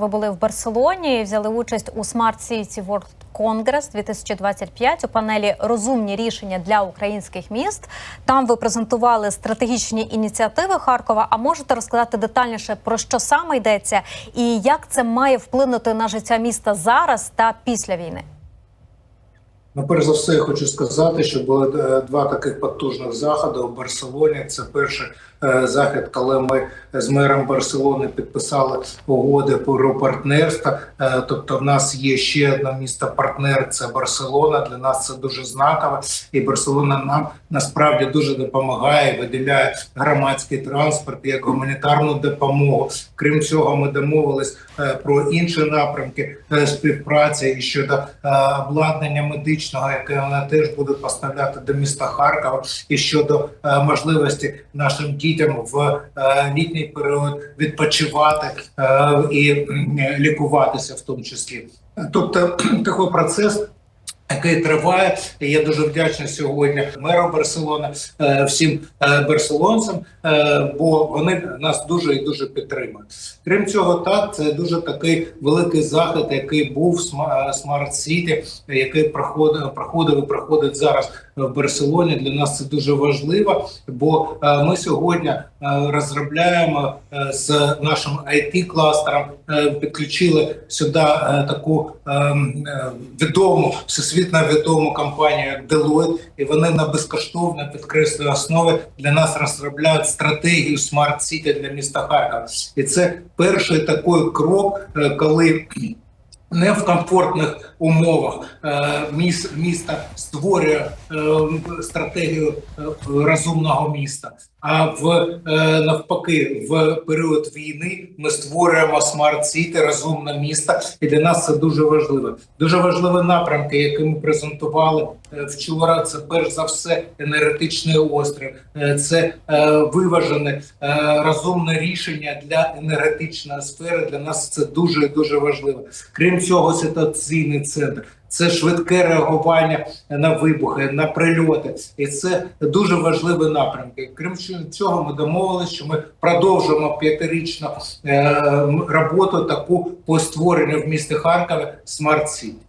Ви були в Барселоні взяли участь у Smart City World Congress 2025 у панелі Розумні рішення для українських міст. Там ви презентували стратегічні ініціативи Харкова. А можете розказати детальніше про що саме йдеться і як це має вплинути на життя міста зараз та після війни? Ну, перш за все, я хочу сказати, що були е, два таких потужних заходи у Барселоні. Це перший е, захід, коли ми з мером Барселони підписали угоди про партнерство. Е, Тобто, в нас є ще одне місто партнер це Барселона. Для нас це дуже знаково, і Барселона нам насправді дуже допомагає, виділяє громадський транспорт як гуманітарну допомогу. Крім цього, ми домовились е, про інші напрямки е, співпраці і щодо е, обладнання медичного, яке вона теж буде поставляти до міста Харкова, і щодо е, можливості нашим дітям в е, літній період відпочивати е, і е, лікуватися, в тому числі. Тобто такий процес. Який триває, І я дуже вдячний сьогодні меру Барселони, е, всім е, барселонцям, е, бо вони нас дуже і дуже підтримують. Крім цього, так це дуже такий великий захід, який був в Смарт Сіті, який проходив проходив і проходить зараз в Барселоні. Для нас це дуже важливо, бо е, ми сьогодні е, розробляємо е, з нашим it кластером підключили сюди таку відому всесвітньо відому компанію, як Deloitte, і вони на безкоштовно підкреслюю основі для нас розробляють стратегію City для міста Харкова. І це перший такий крок, коли не в комфортних умовах е, міста створює е, стратегію е, розумного міста. А в навпаки, в період війни ми створюємо смарт сіті, розумне місто, і для нас це дуже важливо. Дуже важливі напрямки, які ми презентували вчора. Це перш за все енергетичний острів, це виважене розумне рішення для енергетичної сфери. Для нас це дуже дуже важливо. Крім цього, ситуаційний центр. Це швидке реагування на вибухи, на прильоти, і це дуже важливі напрямки. Крім цього, ми домовилися, що ми продовжуємо п'ятирічну е, роботу таку по створенню в місті Харкові Смарт Сіті.